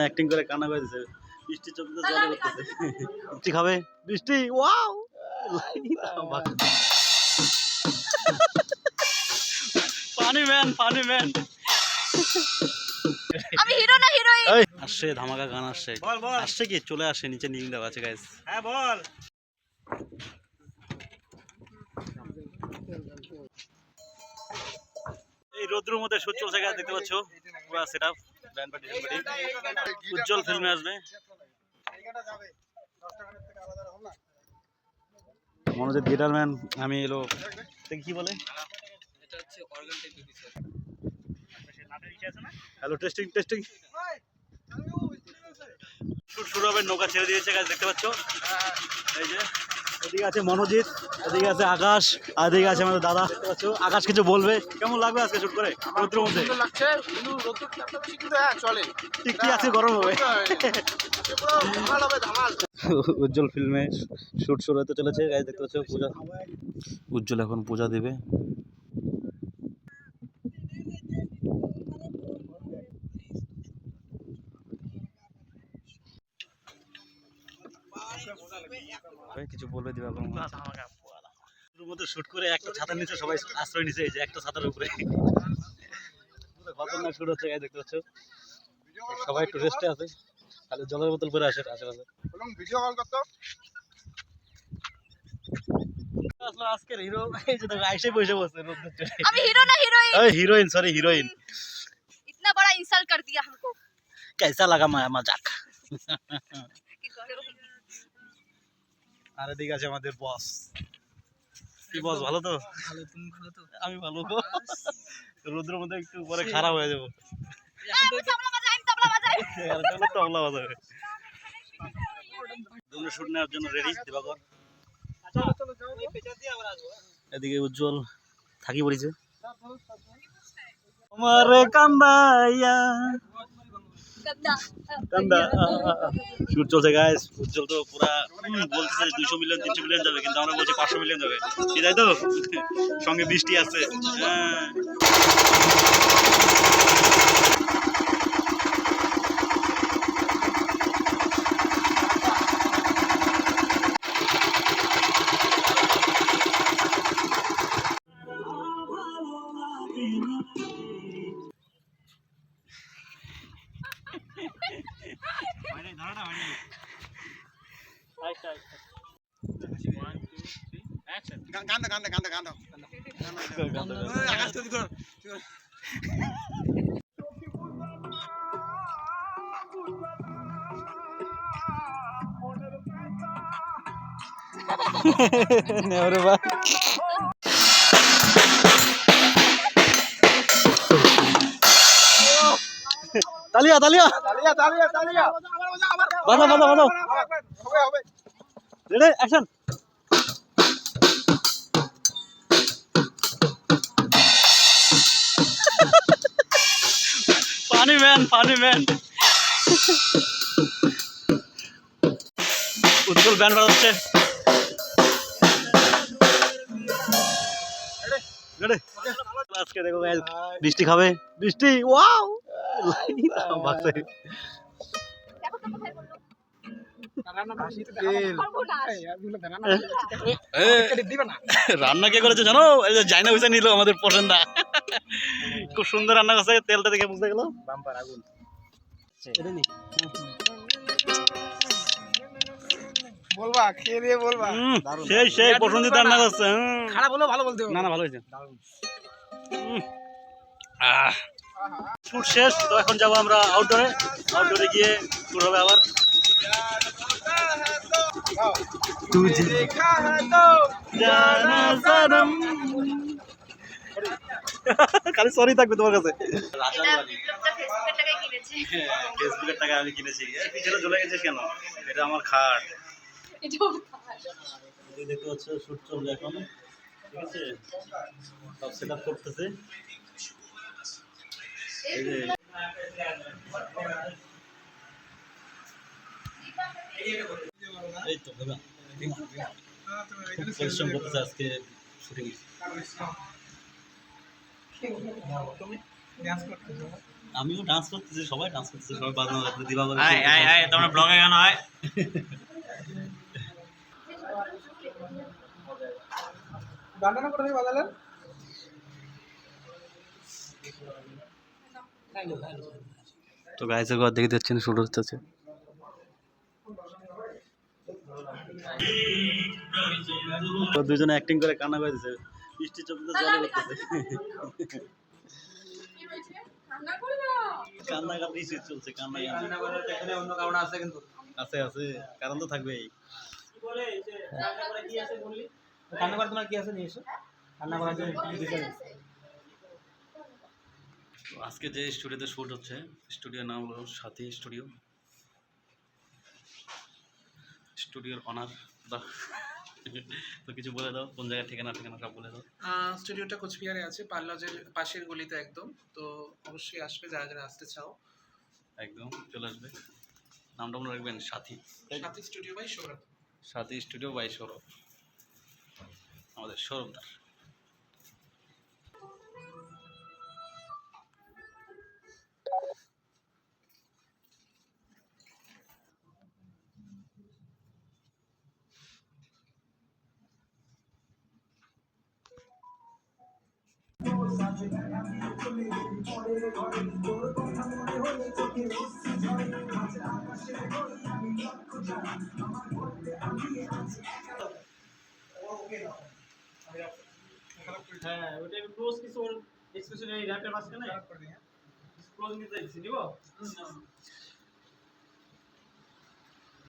Acting করে কান্না করে দিছে। বৃষ্টি চোখ জলে করতেছে বৃষ্টি খাবে? বৃষ্টি? ওয়াও! পানি ম্যান পানি ম্যান। আমি হিরো না হিরোইন? আসছে ধামাকা গান আসছে। আসছে কি? চলে আসে নিচে নিং দেওয়া আছে গাইস হ্যাঁ বল। এই রোদ্রের মধ্যে চলছে গাছ দেখতে পাচ্ছ? পুরো সেট আপ উজ্জ্বল ফিল্মে আসবে। মনোজিৎ গিটারম্যান আমি এলো। দেখি কি বলে? হ্যালো টেস্টিং টেস্টিং শুট শুরু হবে নৌকা ছেড়ে দিয়েছে গাছ দেখতে পাচ্ছ? এই যে। এদিকে আছে মনোজিৎ এদিকে আছে আকাশ আর এদিকে আছে আমাদের দাদা। আকাশ কিছু বলবে? কেমন লাগবে আজকে শুট করে? রোদ্রের মধ্যে? হ্যাঁ চলে। টিকটি কি আছে গরম হবে। হবে ধামাল। উজ্জ্বল ফিল্মে শুট শুরু হতে চলেছে। গাছ দেখতে পাচ্ছ পূজা উজ্জ্বল এখন পূজা দেবে। কিছু বলবে দিবা মধ্যে শুট করে একটা ছাতার নিচে সবাই আশ্রয় নিচে এই যে একটা ছাতার উপরে পুরো খতরনাক শুট হচ্ছে গাইজ দেখতে পাচ্ছ সবাই একটু রেস্টে আছে খালি জলের বোতল করে আসে আশেপাশে বলুন ভিডিও কল করতো আসলে আজকের হিরো এই যে দেখো আইসে বসে বসে রোদ্দুর চড়ে। আমি হিরো না হিরোইন ओए हीरोइन सॉरी हीरोइन इतना बड़ा इंसल्ट कर दिया हमको कैसा लगा मैं मजाक কি করো? আর এদিকে আছে আমাদের বস কি বস ভালো তো? ভালো তুমি ভালো তো? আমি ভালো গো। রোদ্রের মধ্যে একটু পরে খারাপ হয়ে যাব। তবলা তো বাজাবে? শুট নেওয়ার জন্য রেডি দিবাকর। এদিকে উজ্জ্বল থাকি পড়িছে। আমারে কান্দাইয়া। কান্দা শুট চলছে গাইস উজ্জ্বল তো পুরা বলছে দুশো মিলিয়ন তিনশো মিলিয়ন যাবে, কিন্তু আমরা বলছি পাঁচশো মিলিয়ন যাবে। তাই তো? সঙ্গে বৃষ্টি আছে। হ্যাঁ। নেওরে বা তালিয়া তালিয়া তালিয়া তালিয়া তালিয়া হবে রেডি অ্যাকশন পানি ম্যান পানি ম্যান। উজ্জ্বল ব্যান্ড বাজাচ্ছে আজকে দেখো বৃষ্টি খাবে। বৃষ্টি ওয়াও ভাগছে রান্না কে করেছে জানো? এই যে জাইনা নিল আমাদের পছন্দা খুব সুন্দর রান্না করছে তেলটা দেখে বুঝতে গেল। বাম্পার আগুন। বলবা খেয়ে দিয়ে বলবা। সেই সেই পছন্দিত রান্না করছে। খারাপ ভালো বলতে হবে। না না ভালো হয়েছে। শুট শেষ তো এখন যাব আমরা আউটডোরে আউটডোরে গিয়ে শুরু হবে আবার তুঝে হ্যাঁ খালি সরি থাকবে তোমার কাছে। ফেসবুকের টাকা আমি কিনেছি। পিছনে চলে গেছে কেন? এটা আমার খাট। দেখতে পাচ্ছ শুট চলবে এখন। ঠিক আছে? সব সেট আপ করতেছে। এই যে এই তো দাদা খুব পরিশ্রম করতেছে আজকে শুটিং তুমি ডান্স করতেছো আমিও ডান্স করতেছি সবাই ডান্স করতেছে সবাই বাজনা দিবা বলে আয় আয় আয় তোমরা ব্লগে গান হয় গানটা না করে বাজালেন তো গাইছে ঘর দেখে দিচ্ছেন শুরু হচ্ছে। তো দুজনে অ্যাক্টিং করে কান্না করে দিচ্ছে বৃষ্টি চোখে না কান্না চলছে কান্না কান্না অন্য কারণ আছে কিন্তু আছে আছে, কারণ তো থাকবেই। কান্না তোমার কি আছে নিয়ে এসো কান্না করার জন্য আজকে যে স্টুডিওতে শুট হচ্ছে, স্টুডিওর নাম হলো সাথী স্টুডিও। স্টুডিওর অনার তো কিছু বলে দাও কোন জায়গায় ঠিকানা ঠিকানা সব বলে দাও। স্টুডিওটা কোচবিহারে আছে পার্লজের পাশের গলিতে একদম। তো অবশ্যই আসবে যারা যারা আসতে চাও। একদম চলে আসবে। নামটা মনে রাখবেন সাথী। সাথী studio by Sourav. Sathi studio by Sourav. আমাদের সৌরভদার। হ্যাঁ ওটা ক্লোজ কিছু এক্সপ্রেশন এই র্যাপের মাঝখানে? ক্লোজ নিতে দিছি নিব?